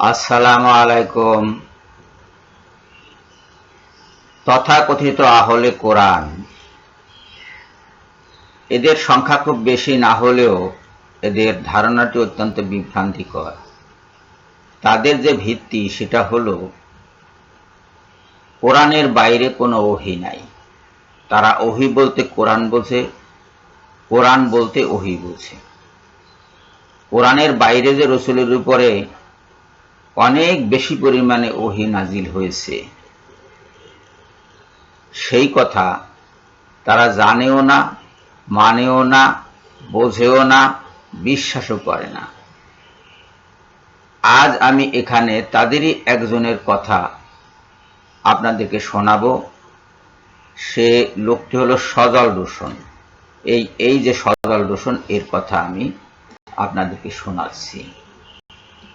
আসসালামু আলাইকুম। তথাকথিত আহলে কোরআন। এদের সংখ্যা খুব বেশি না হলেও এদের ধারণাটি অত্যন্ত বিভ্রান্তিকর। তাদের যে ভিত্তি, সেটা হলো কোরআনের বাইরে কোনো ওহি নাই। তারা ওহি বলতে কোরআন বোঝে, কোরআন বলতে ওহি বোঝে। কোরআনের বাইরে যে রসুলের উপরে অনেক বেশি পরিমাণে ওহি নাজিল হয়েছে। সেই কথা তারা জানেও না, মানেও না, বোঝেও না, বিশ্বাসও করে না। আজ আমি এখানে তাদেরই একজনের কথা আপনাদেরকে শোনাবো। সে লোকটি হলো সজল রোশন। এই এই যে সজল রোশন, এর কথা আমি আপনাদেরকে শোনাচ্ছি।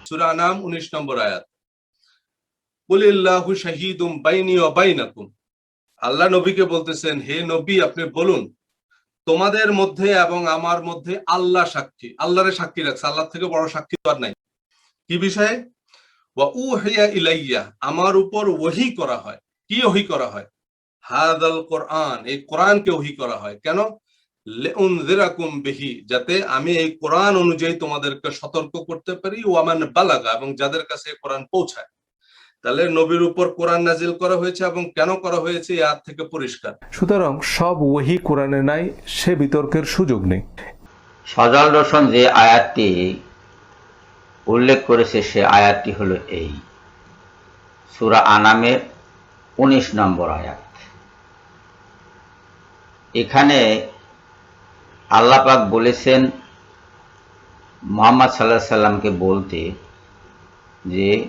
সূরা 19 নম্বর আয়াত। কুলিল্লাহু শাহীদুম বাইনি ওয়া বাইনাকুম। আল্লাহ নবীকে বলতেছেন, হে নবী, আপনি বলুন, তোমাদের মধ্যে এবং আমার মধ্যে আল্লাহ সাক্ষী। আল্লাহরে সাক্ষী রাখছে আল্লাহ থেকে বড় সাক্ষী আর নাই। কি বিষয়ে? ওয়া উহিয়া ইলাইয়া, আমার উপর ওহি করা হয়। কি ওহি করা হয়? হাদাল কোরআন, এই কোরআনকে ওহি করা হয়। কেন? লেউনজিরাকুম বিহি যাতে আমি এই কোরআন অনুযায়ী তোমাদেরকে সতর্ক করতে পারি ওয়ামান বালাগা এবং যাদের কাছে এই কোরআন পৌঁছায়। তাহলে নবীর উপর কোরআন নাজিল করা হয়েছে এবং কেন করা হয়েছে থেকে পরিষ্কার। সুতরাং সব ওহি কোরআনে নাই সে বিতর্কের সুযোগ নেই। সজল রোশন যে আয়াতটি উল্লেখ করেছে সে আয়াতটি হলো এই। সুরা আনামের উনিশ নম্বর আয়াত। এখানে আল্লাপাক বলেছেন, মোহাম্মদ সাল্লাহ সাল্লামকে বলতে যে,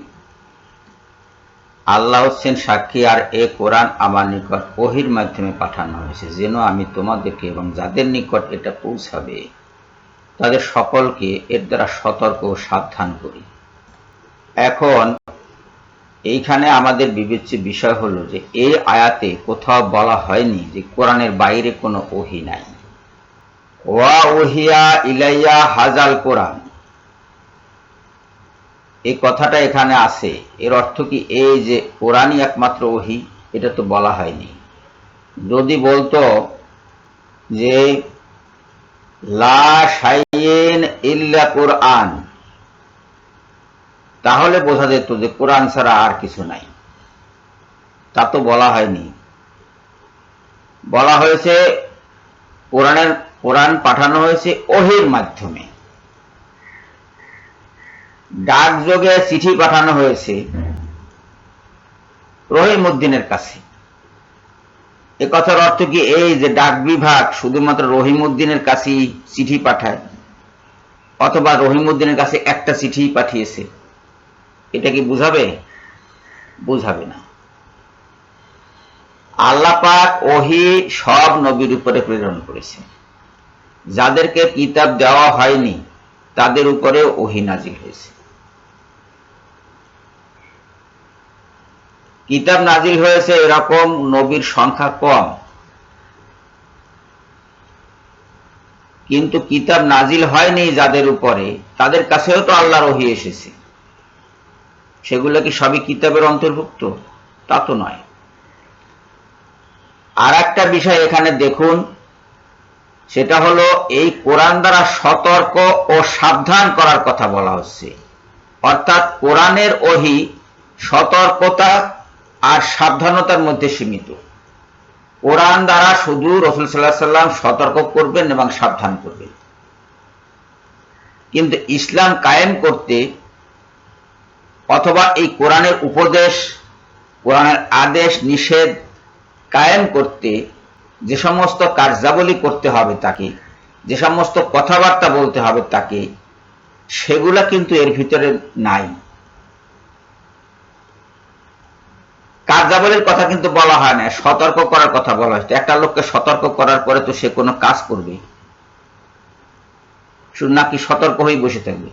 আল্লাহ হচ্ছেন সাক্ষী আর এ কোরআন আমার নিকট ওহির মাধ্যমে পাঠানো হয়েছে, যেন আমি তোমাদেরকে এবং যাদের নিকট এটা পৌঁছাবে, তাদের সকলকে এর দ্বারা সতর্ক ও সাবধান করি। এখন, এইখানে আমাদের বিবেচ্য বিষয় হলো যে, এই আয়াতে কোথাও বলা হয়নি যে কোরআনের বাইরে কোনো ওহি নাই। ওয়া ওহিয়া ইলাইয়া হাজাল কোরআন। এই কথাটা এখানে আছে। এর অর্থ কি? এই যে কোরআনই একমাত্র ওহি, এটা তো বলা হয়নি। যদি বলতো যে, লা শাইয়েন ইল্লা কোরআন, তাহলে বোঝা যেত যে কোরআন ছাড়া আর কিছু নাই। তা তো বলা হয়নি। বলা হয়েছে, কোরআনের কোরআন পাঠানো হয়েছে ওহির মাধ্যমে। ডাকযোগে চিঠি পাঠানো হয়েছে রহিমউদ্দিনের কাছে। এ কথার অর্থ কি? এই যে ডাক বিভাগ শুধুমাত্র রহিমউদ্দিনের কাছেই চিঠি পাঠায়, অথবা রহিমউদ্দিনের কাছে একটা চিঠি পাঠিয়েছে, এটা কি বুঝাবে? বুঝাবে না। আল্লাপাক ওহি সব নবীর উপরে প্রেরণ করেছে যাদেরকে কিতাব দেওয়া হয়নি, তাদের উপরে ওহি নাজিল হয়েছে। কিতাব নাজিল হয়েছে এরকম নবীর সংখ্যা কম। কিন্তু কিতাব নাজিল হয়নি যাদের উপরে, তাদের কাছেও তো আল্লাহ রহি এসেছে। সেগুলো কি সবই কিতাবের অন্তর্ভুক্ত? তা তো নয়। আর একটা বিষয় এখানে দেখুন সেটা হলো এই কোরআন দ্বারা সতর্ক ও সাবধান করার কথা বলা হচ্ছে। অর্থাৎ কোরআনের ওহি সতর্কতা আর সাবধানতার মধ্যে সীমিত। কোরআন দ্বারা শুধু রসুল সাল্লাহ সাল্লাম সতর্ক করবেন এবং সাবধান করবেন। কিন্তু ইসলাম কায়েম করতে অথবা এই কোরআনের উপদেশ, কোরআনের আদেশ, নিষেধ কায়েম করতে যে সমস্ত কার্যাবলী করতে হবে তাকে, যে সমস্ত কথাবার্তা বলতে হবে তাকে, সেগুলা কিন্তু এর ভিতরে নাই। কার্যাবলীর কথা কিন্তু বলা হয় না, সতর্ক করার কথা বলা হয়েছে। একটা লোককে সতর্ক করার পরে তো সে কোনো কাজ করবে। নাকি সতর্ক হয়ে বসে থাকবে।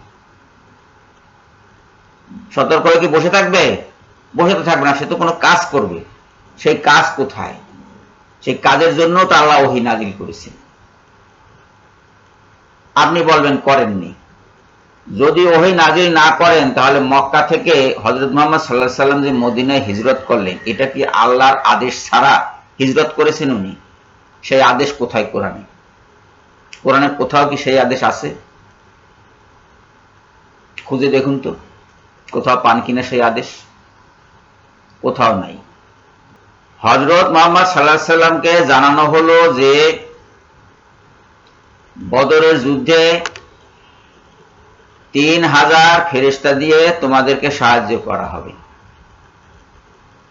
সতর্ক হয়ে কি বসে থাকবে? বসে তো থাকবে না, সে তো কোনো কাজ করবে। সেই কাজ কোথায়? সেই কাজের জন্য তো আল্লাহ ওহি নাজিল করেছেন। আপনি বলবেন, করেননি। যদি ওহি নাজিল না করেন, তাহলে মক্কা থেকে হজরত মোহাম্মদ সাল্লাহ সাল্লাম যে মদিনায় হিজরত করলেন, এটা কি আল্লাহর আদেশ ছাড়া হিজরত করেছেন উনি? সেই আদেশ কোথায় কোরআনে? কোরআনের কোথাও কি সেই আদেশ আছে? খুঁজে দেখুন তো, কোথাও পান কিনা সেই আদেশ? কোথাও নাই। হজরত মোহাম্মদ সাল্লাহ সাল্লামকে জানানো হলো যে বদরের যুদ্ধে তিন হাজার ফেরিস্তা দিয়ে তোমাদেরকে সাহায্য করা হবে।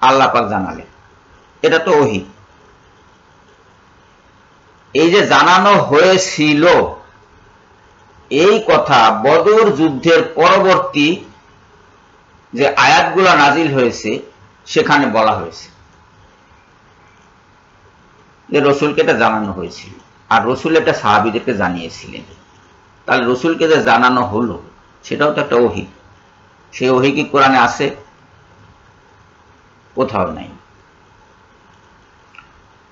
আল্লাহ পাক জানালেন। এটা তো ওহি। এই যে জানানো হয়েছিল, এই কথা বদর যুদ্ধের পরবর্তী যে আয়াতগুলো নাজিল হয়েছে, সেখানে বলা হয়েছে। যে রসুলকে এটা জানানো হয়েছিল। আর রসুল এটা সাহাবিদেরকে জানিয়েছিলেন। তাহলে রসুলকে যে জানানো হলো, সেটাও তো একটা ওহি। সেই ওহি কি কোরআনে আছে? কোথাও নাই।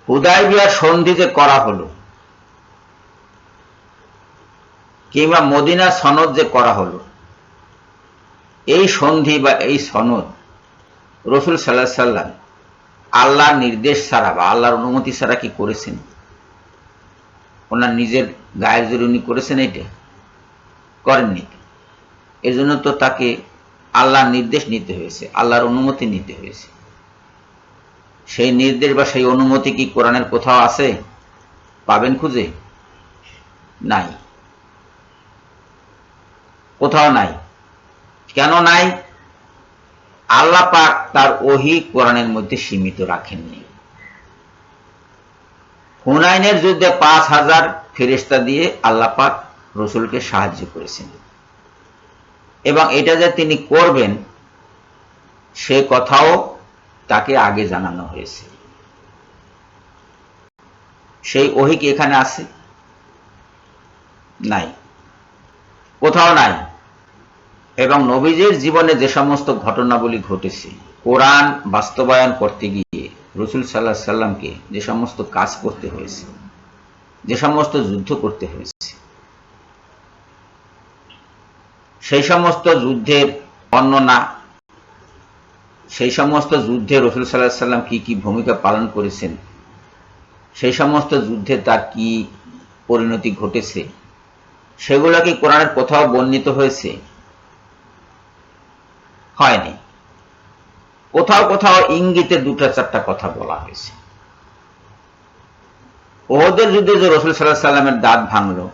হুদাই বিয়ার সন্ধি যে করা হলো, কিংবা মদিনা সনদ যে করা হলো, এই সন্ধি বা এই সনদ রসুল সাল্লাহ সাল্লাম আল্লাহর নির্দেশ ছাড়া বা আল্লাহর অনুমতি ছাড়া কি করেছেন? ওনার নিজের গায়ের জোরে উনি করেছেন এটা করেননি। এর জন্য তো তাকে আল্লাহর নির্দেশ নিতে হয়েছে, আল্লাহর অনুমতি নিতে হয়েছে। সেই নির্দেশ বা সেই অনুমতি কি কোরআনের কোথাও আছে? পাবেন খুঁজে? নাই। কোথাও নাই। কেন নাই? আল্লাহ পাক তার ওহি কোরআনের মধ্যে সীমিত রাখেননি। হুনাইনের যুদ্ধে পাঁচ হাজার ফেরিস্তা দিয়ে আল্লাহ পাক রসুলকে সাহায্য করেছেন। এবং এটা যে তিনি করবেন, সে কথাও তাকে আগে জানানো হয়েছে। সেই ওহি কি এখানে আছে? নাই। কোথাও নাই। এবং নবীজের জীবনে যে সমস্ত ঘটনাবলী ঘটেছে, কোরআন বাস্তবায়ন করতে গিয়ে রসুল সাল্লাহ সাল্লামকে যে সমস্ত কাজ করতে হয়েছে, যে সমস্ত যুদ্ধ করতে হয়েছে, সেই সমস্ত যুদ্ধের বর্ণনা, সেই সমস্ত যুদ্ধে রসুল সাল্লাহ সাল্লাম কি কি ভূমিকা পালন করেছেন, সেই সমস্ত যুদ্ধে তার কি পরিণতি ঘটেছে, সেগুলো কি কোরআনের কোথাও বর্ণিত হয়েছে? হয়নি। কোথাও কোথাও ইঙ্গিতে দুটা চারটা কথা বলা হয়েছে। ওহদের যুদ্ধে যে রসুল সাল্লাহ সাল্লামের দাঁত ভাঙলো,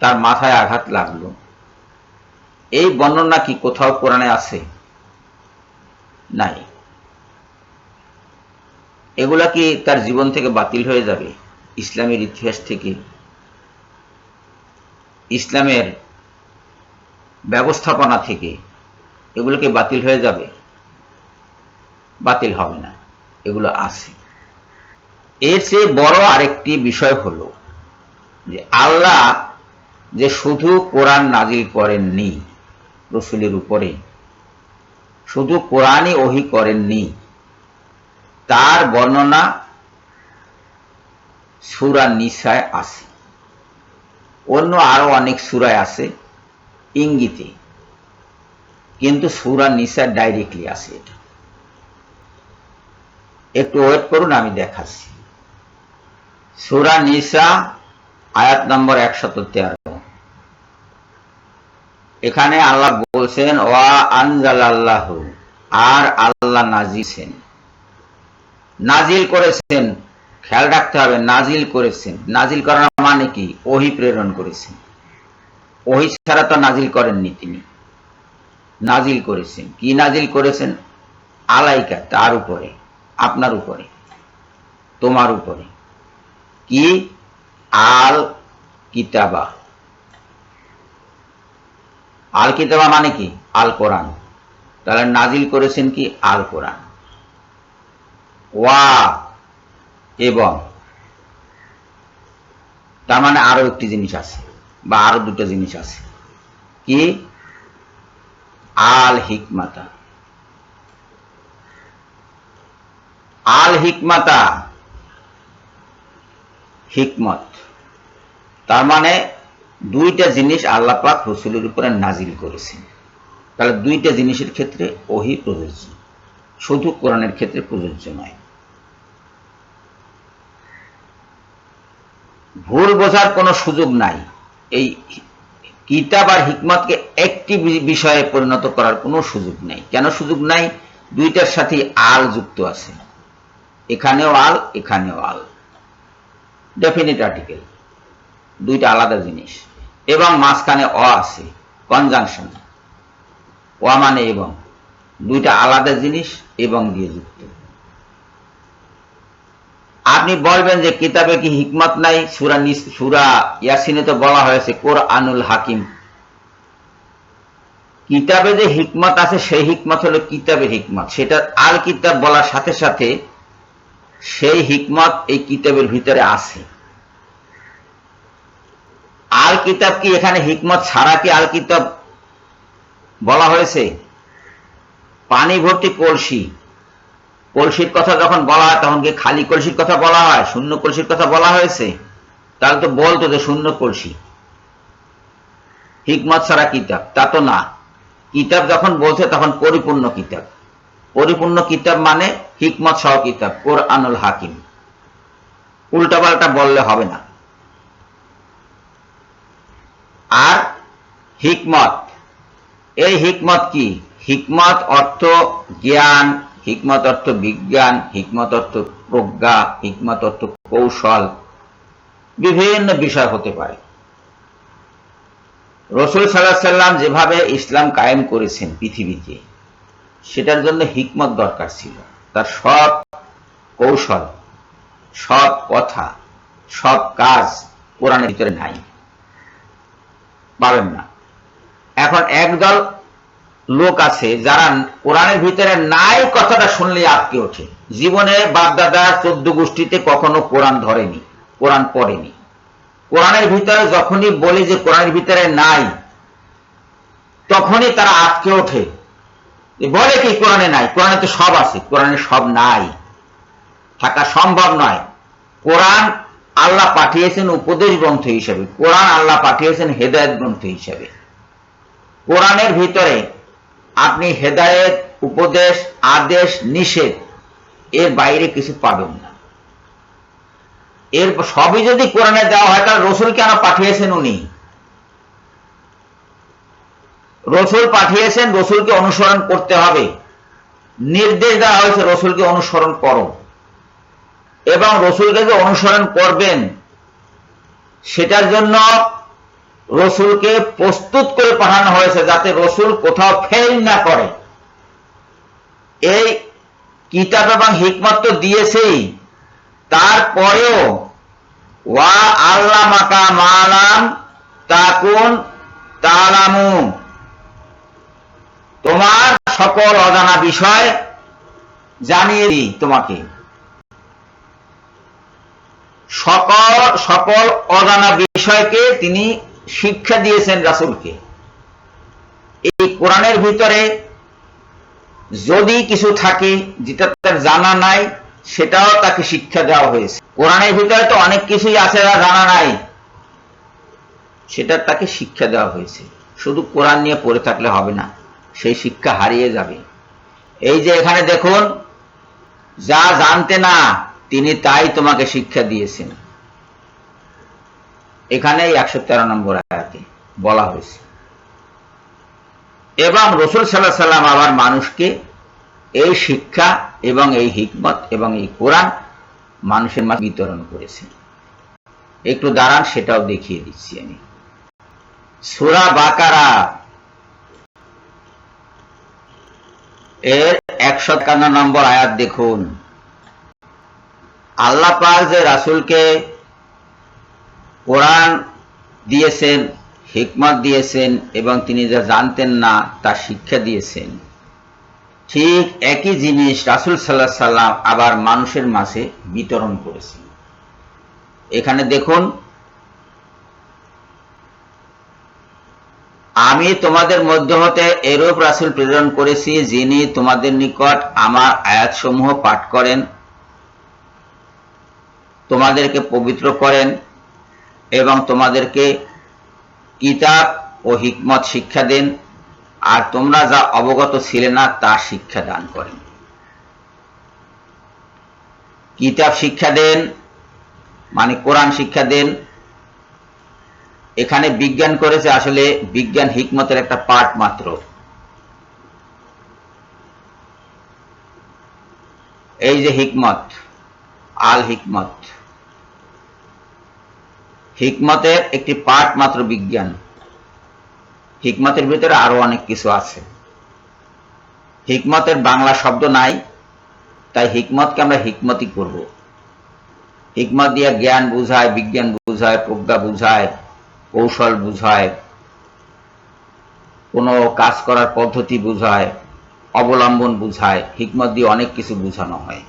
তার মাথায় আঘাত লাগল, এই বর্ণনা কি কোথাও কোরআনে আছে? নাই। এগুলা কি তার জীবন থেকে বাতিল হয়ে যাবে? ইসলামের ইতিহাস থেকে ইসলামের ব্যবস্থাপনা থেকে এগুলো কি বাতিল হয়ে যাবে। বাতিল হবে না। এগুলো আছে। এর চেয়ে বড় আরেকটি বিষয় হলো যে আল্লাহ যে শুধু কোরআন নাজিল করেননি, রসুলের উপরে, শুধু কোরআনই ওহি করেননি, তার বর্ণনা সুরা নিসায় আছে। অন্য আরও অনেক সুরায় আছে। ইঙ্গিতে কিন্তু সুরা নিসা ডাইরেক্টলি আছে এটা। একটু ওয়েট করুন, আমি দেখাচ্ছি। সুরা নিসা, আয়াত নম্বর একশত তেরো। এখানে আল্লাহ বলছেন, ওয়া আনজাল আল্লাহ আর আল্লাহ নাজিছেন নাজিল করেছেন, খেয়াল রাখতে হবে, নাজিল করেছেন। নাজিল করার মানে কি? ওহি প্রেরণ করেছেন। ওহি ছাড়া তো নাজিল করেননি তিনি। নাজিল করেছেন। কি নাজিল করেছেন? আলাইকা, তার উপরে, আপনার উপরে, তোমার উপরে। কি? আল কিতাবা। আল কিতাবা মানে কি? আল কোরআন। তাহলে নাজিল করেছেন কি? আল কোরআন। ওয়া এবং তার মানে আরও একটি জিনিস আছে, বা আরও দুটো জিনিস আছে। কি? আল হিকমাতা আল হিকমাতা হিকমত। তার মানে দুইটা জিনিস আল্লাহ পাক রসুলের উপরে নাজিল করেছেন। তাহলে দুইটা জিনিসের ক্ষেত্রে ওহি প্রযোজ্য। শুধু কোরআনের ক্ষেত্রে প্রযোজ্য নয়। ভুল বোঝার কোনো সুযোগ নাই। এই কিতাব আর হিকমতকে একটি বিষয়ে পরিণত করার কোনো সুযোগ নেই। কেন সুযোগ নাই? দুইটার সাথে আল যুক্ত আছে। এখানেও আল এখানেও আল। ডেফিনিট আর্টিকেল দুইটা আলাদা জিনিস। এবং মাঝখানে অ আছে কনজাংশন অ মানে এবং। দুইটা আলাদা জিনিস এবং দিয়ে যুক্ত। আপনি বলবেন যে কিতাবে কি হিকমত নাই? সুরা সুরা ইয়াসিনে তো বলা হয়েছে কোর আনুল হাকিম। কিতাবে যে হিকমত আছে, সেই হিকমত হলো কিতাবের হিকমত। সেটা আল কিতাব বলার সাথে সাথে সেই হিকমত এই কিতাবের ভিতরে আছে। আল কিতাব কি এখানে হিকমত ছাড়া কি আল কিতাব বলা হয়েছে? পানি ভর্তি কলসি। কলসির কথা যখন বলা হয়, তখন কি খালি কলসির কথা বলা হয়? শূন্য কলসির কথা বলা হয়েছে? তাহলে তো বলতো যে শূন্য কলসি। হিকমত ছাড়া কিতাব, তা তো না। কিতাব যখন বলছে তখন পরিপূর্ণ কিতাব। পরিপূর্ণ কিতাব মানে হিকমত সহ কিতাব, কোরআনুল হাকিম। উল্টাপাল্টা বললে হবে না। আর হিকমত, এই হিকমত কি? হিকমত অর্থ জ্ঞান, হিকমত অর্থ বিজ্ঞান, হিকমত অর্থ প্রজ্ঞা, হিকমত অর্থ কৌশল, বিভিন্ন বিষয় হতে পারে। রসুল সাল্লাহ সাল্লাম যেভাবে ইসলাম কায়েম করেছেন পৃথিবীতে, সেটার জন্য হিকমত দরকার ছিল। তার সব কৌশল সব কথা সব কাজ কোরআনের ভিতরে নাই। পাবেন না। এখন একদল লোক আছে যারা কোরআনের ভিতরে নাই কথাটা শুনলে আটকে ওঠে। জীবনে বাপদাদা চোদ্দ গোষ্ঠীতে কখনো কোরআন ধরেনি, কোরআন পড়েনি। কোরআনের ভিতরে যখনই বলি যে কোরআনের ভিতরে নাই, তখনই তারা আটকে ওঠে। বলে কি কোরআনে নাই? কোরআনে তো সব আছে, কোরআনে সব নাই। থাকা সম্ভব নয়। কোরআন আল্লাহ পাঠিয়েছেন উপদেশ গ্রন্থ হিসেবে। কোরআন আল্লাহ পাঠিয়েছেন হেদায়ত গ্রন্থ হিসেবে। কোরআনের ভিতরে আপনি হেদায়েত, উপদেশ, আদেশ, নিষেধ, এর বাইরে কিছু পাবেন না। এর সবই যদি কোরআনে দেওয়া হয়, তাহলে রসুল কেন পাঠিয়েছেন উনি? রসুল পাঠিয়েছেন, রসুলকে অনুসরণ করতে হবে। নির্দেশ দেওয়া হয়েছে, রসুলকে অনুসরণ করো। এবং রসুলকে যে অনুসরণ করবেন, সেটার জন্য রসুলকে প্রস্তুত করে পাঠানো হয়েছে, যাতে রসুল কোথাও ফেল না করে। এই কিতাব এবং হিকমত তো দিয়েছেই। তারপরেও ওয়া আল্লাহ মাকা মালাম তাকুন তালামু। তোমার সকল অজানা বিষয় জানিয়ে দিই তোমাকে। সকল সকল অজানা বিষয়কে তিনি শিক্ষা দিয়েছেন রাসুলকে। এই কোরআনের ভিতরে যদি কিছু থাকে যেটা তার জানা নাই সেটাও তাকে শিক্ষা দেওয়া হয়েছে। কোরআনের ভিতরে তো অনেক কিছুই আছে যা জানা নাই। সেটা তাকে শিক্ষা দেওয়া হয়েছে। শুধু কোরআন নিয়ে পড়ে থাকলে হবে না, সেই শিক্ষা হারিয়ে যাবে। এই যে এখানে দেখুন, যা জানতে না, তিনি তাই তোমাকে শিক্ষা দিয়েছেন। এখানে একশো তেরো নম্বর আয়াতে বলা হয়েছে। এবং রসুল সাল্লাহ সাল্লাম আবার মানুষকে এই শিক্ষা এবং এই হিকমত এবং এই কোরআন মানুষের মাঝে বিতরণ করেছেন একটু দাঁড়ান, সেটাও দেখিয়ে দিচ্ছি আমি। সুরা বাকারা এর একশো একান্ন নম্বর আয়াত দেখুন। আল্লাহ পাক যে রাসুলকে কোরআন দিয়েছেন, হিকমত দিয়েছেন এবং তিনি যা জানতেন না, তা শিক্ষা দিয়েছেন। ঠিক একই জিনিস রাসুল সাল্লাহ সাল্লাম আবার মানুষের মাঝে বিতরণ করেছেন। এখানে দেখুন, আমি তোমাদের মধ্য হতে এরূপ রাসুল প্রেরণ করেছি যিনি তোমাদের নিকট আমার আয়াতসমূহ পাঠ করেন, তোমাদেরকে পবিত্র করেন এবং তোমাদেরকে কিতাব ও হিকমত শিক্ষা দেন। আর তোমরা যা অবগত ছিলে না, তা শিক্ষা দান করেন কিতাব শিক্ষা দেন মানে কোরআন শিক্ষা দেন। এখানে বিজ্ঞান করেছে আসলে বিজ্ঞান হিকমতের একটা পার্ট মাত্র। এই যে হিকমত, আল হিকমত। হিকমতের একটি পার্ট মাত্র বিজ্ঞান। হিকমতের ভিতরে আরও অনেক কিছু আছে। হিকমতের বাংলা শব্দ নাই, তাই হিকমতকে আমরা হিকমতই করব। হিকমত দিয়ে জ্ঞান বুঝায়, বিজ্ঞান বুঝায়, প্রজ্ঞা বুঝায়, কৌশল বুঝায়, কোনো কাজ করার পদ্ধতি বুঝায়, অবলম্বন বুঝায়, হিকমত দিয়ে অনেক কিছু বুঝানো হয়।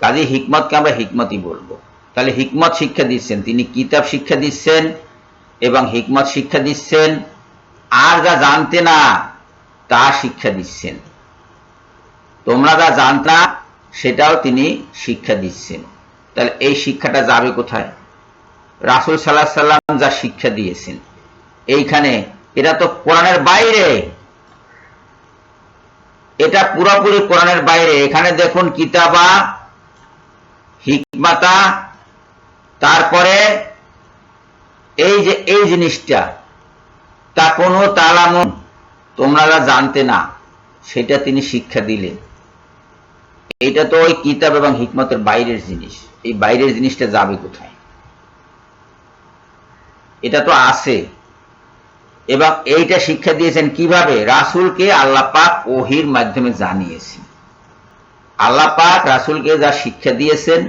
কাজে হিকমতকে আমরা হিকমতই বলব। তাহলে হিকমত শিক্ষা দিচ্ছেন, তিনি কিতাব শিক্ষা দিচ্ছেন এবং হিকমত শিক্ষা দিচ্ছেন। আর যা জানতে না, তা শিক্ষা দিচ্ছেন। তোমরা যা জানতে সেটাও তিনি শিক্ষা দিচ্ছেন। তাহলে এই শিক্ষাটা যাবে কোথায়? রাসুল সাল্লাহ সাল্লাম যা শিক্ষা দিয়েছেন। এইখানে এটা তো কোরআনের বাইরে। এটা পুরোপুরি কোরআনের বাইরে। এখানে দেখুন কিতাবা, হিকমাতা, তারপরে এই যে, এই জিনিসটা, তা কোনো তালামন তোমরা জানতে না, সেটা তিনি শিক্ষা দিলেন। এটা তো ওই কিতাব এবং হিকমতের বাইরের জিনিস। এই বাইরের জিনিসটা যাবে কোথায়? এটা তো আছে। এবং এইটা শিক্ষা দিয়েছেন কীভাবে? রাসুলকে আল্লাহ পাক ওহির মাধ্যমে জানিয়েছেন। আল্লাহ পাক রাসুলকে যা শিক্ষা দিয়েছেন,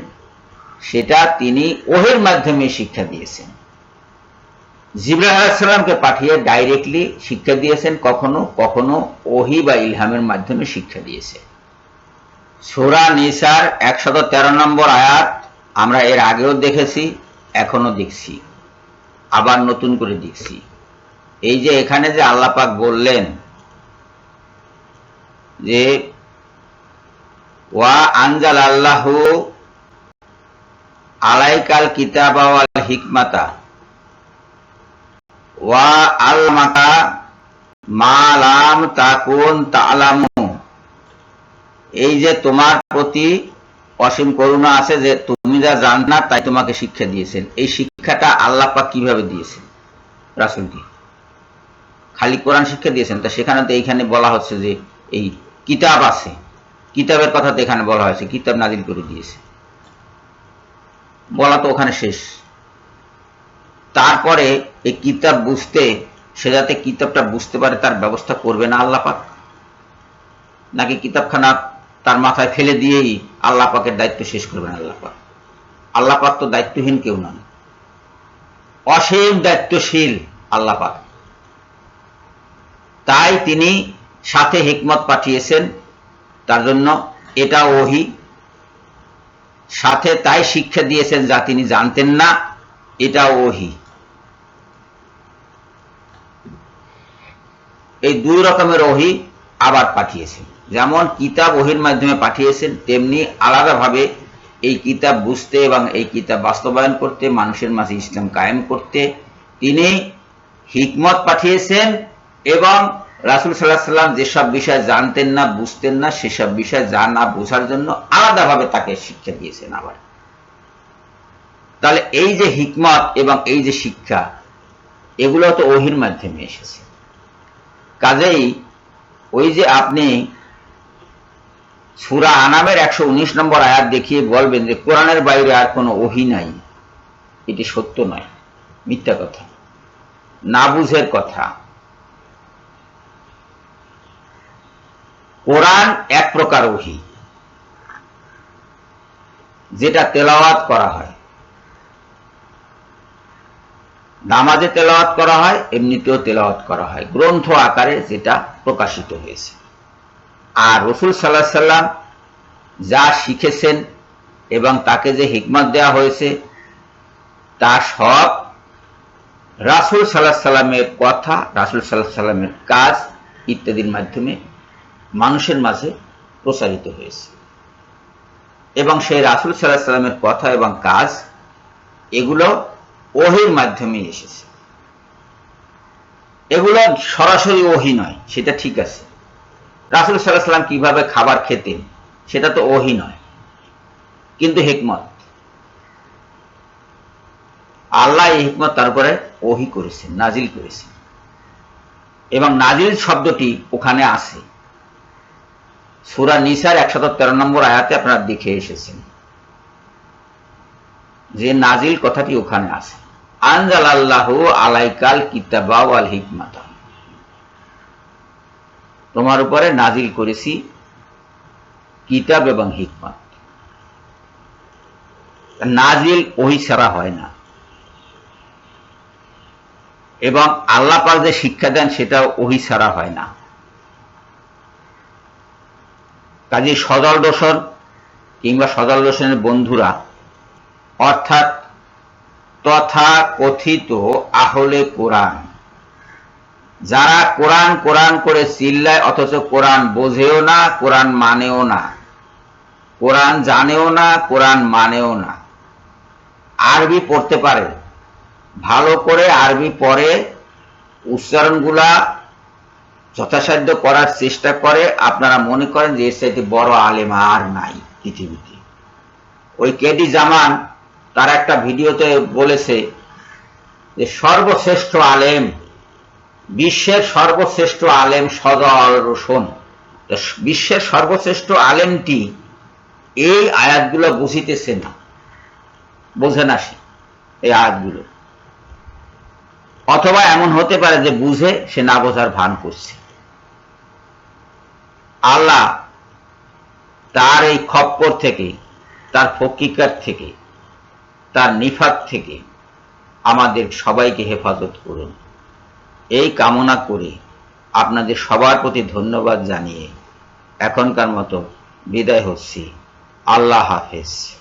সেটা তিনি ওহির মাধ্যমে শিক্ষা দিয়েছেন। আলাহিসাল্লামকে পাঠিয়ে ডাইরেক্টলি শিক্ষা দিয়েছেন, কখনো কখনো ওহি বা ইলহামের মাধ্যমে শিক্ষা দিয়েছে। সোরা নিসার একশত তেরো নম্বর আয়াত আমরা এর আগেও দেখেছি এখনও দেখছি, আবার নতুন করে দেখছি। এই যে এখানে যে আল্লাপাক বললেন যে, ওয়া আনজাল আল্লাহু আলাইকাল কিতাবা হিকমাতা। ওয়া আলমাতা মালাম তাকুন তালামু। এই যে তোমার প্রতি অসীম করুণা আছে যে তুমি যা জান না তাই তোমাকে শিক্ষা দিয়েছেন। এই শিক্ষাটা আল্লাহ পাক কীভাবে দিয়েছেন? রাসুলকে। খালি কোরআন শিক্ষা দিয়েছেন। তা সেখানে তো এইখানে বলা হচ্ছে যে এই কিতাব আছে। কিতাবের কথা তো এখানে বলা হয়েছে। কিতাব নাজিল করে দিয়েছে। বলা তো ওখানে শেষ। তারপরে এই কিতাব বুঝতে, সে যাতে কিতাবটা বুঝতে পারে, তার ব্যবস্থা করবে না আল্লাহ পাক। নাকি কিতাবখানা তার মাথায় ফেলে দিয়েই আল্লাহ পাকের দায়িত্ব শেষ করবেন আল্লাহ পাক? আল্লাহ পাক তো দায়িত্বহীন কেউ নন অসীম দায়িত্বশীল আল্লাহ পাক। তাই তিনি সাথে হিকমত পাঠিয়েছেন, তার জন্য এটা ওহি। সাথে তাই শিক্ষা দিয়েছেন যা তিনি জানতেন না, এটা ওহি। এই দুই রকমের ওহি আবার পাঠিয়েছেন। যেমন কিতাব ওহির মাধ্যমে পাঠিয়েছেন, তেমনি আলাদাভাবে এই কিতাব বুঝতে এবং এই কিতাব বাস্তবায়ন করতে, মানুষের মাঝে ইসলাম কায়েম করতে তিনি হিকমত পাঠিয়েছেন এবং রাসুল সাল্লাহ সাল্লাম যেসব বিষয় জানতেন না, বুঝতেন না, সেসব বিষয় জানা বোঝার জন্য আলাদাভাবে তাকে শিক্ষা দিয়েছেন আবার। তাহলে এই যে হিকমত এবং এই যে শিক্ষা, এগুলো তো ওহির মাধ্যমে এসেছে। কাজেই ওই যে আপনি সুরা আনামের একশো উনিশ নম্বর আয়াত দেখিয়ে বলবেন যে কোরআনের বাইরে আর কোনো ওহি নাই। এটি সত্য নয়, মিথ্যা কথা না বুঝের কথা। কোরআন এক প্রকার ওহি, যেটা তেলাওয়াত করা হয়। নামাজে তেলাওয়াত করা হয়, এমনিতেও তেলাওয়াত করা হয়। গ্রন্থ আকারে যেটা প্রকাশিত হয়েছে। আর রসুল সাল্লাহ সাল্লাম যা শিখেছেন এবং তাকে যে হিকমত দেওয়া হয়েছে, তা সব রাসুল সাল্লাহ সাল্লামের কথা, রাসুল সাল্লাহ সাল্লামের কাজ ইত্যাদির মাধ্যমে মানুষের মাঝে প্রসারিত হয়েছে। এবং সেই রাসুল সাল্লাহ সাল্লামের কথা এবং কাজ, এগুলো ওহির মাধ্যমে এসেছে। এগুলো সরাসরি ওহি নয়, সেটা ঠিক আছে। রাসুল সাল্লাহ সাল্লাম কীভাবে খাবার খেতেন, সেটা তো ওহি নয়। কিন্তু হিকমত। আল্লাহ এই হিকমত তারপরে ওহি করেছেন, নাজিল করেছেন। এবং নাজিল শব্দটি ওখানে আছে। সুরা নিসার একশত তেরো নম্বর আয়াতে আপনারা দেখে এসেছেন যে নাজিল কথাটি ওখানে আছে। আনজাল আল্লাহ আলাইকাল কিতাবা ওয়াল হিকমাতা। তোমার উপরে নাজিল করেছি কিতাব এবং হিকমত। নাজিল ওহি ছাড়া হয় না। এবং আল্লাহ পাক যে শিক্ষা দেন সেটা ওহি ছাড়া হয় না। কাজে সদল দোষণ কিংবা সদল দোষণের বন্ধুরা, অর্থাৎ তথা কথিত আহলে কোরআন। যারা কোরআন কোরআন করে চিল্লায়, অথচ কোরআন বোঝেও না, কোরআন মানেও না। কোরআন জানেও না, কোরআন মানেও না। আরবি পড়তে পারে। ভালো করে আরবি পড়ে, উচ্চারণগুলা যথাসাধ্য করার চেষ্টা করে। আপনারা মনে করেন যে এর চাইতে বড় আলেম আর নাই পৃথিবীতে। ওই কেডি জামান তার একটা ভিডিওতে বলেছে যে সর্বশ্রেষ্ঠ আলেম, বিশ্বের সর্বশ্রেষ্ঠ আলেম সদল রোশন। বিশ্বের সর্বশ্রেষ্ঠ আলেমটি এই আয়াতগুলো বুঝিতেছে না। বোঝে না সে এই আয়াতগুলো। অথবা এমন হতে পারে যে বুঝে, সে না বোঝার ভান করছে। আল্লাহ তার এই খপ্পর থেকে, তার ফকিকার থেকে তার নিফাত থেকে আমাদের সবাইকে হেফাজত করুন। এই কামনা করে আপনাদের সবার প্রতি ধন্যবাদ জানিয়ে এখনকার মতো বিদায় হচ্ছি। আল্লাহ হাফেজ।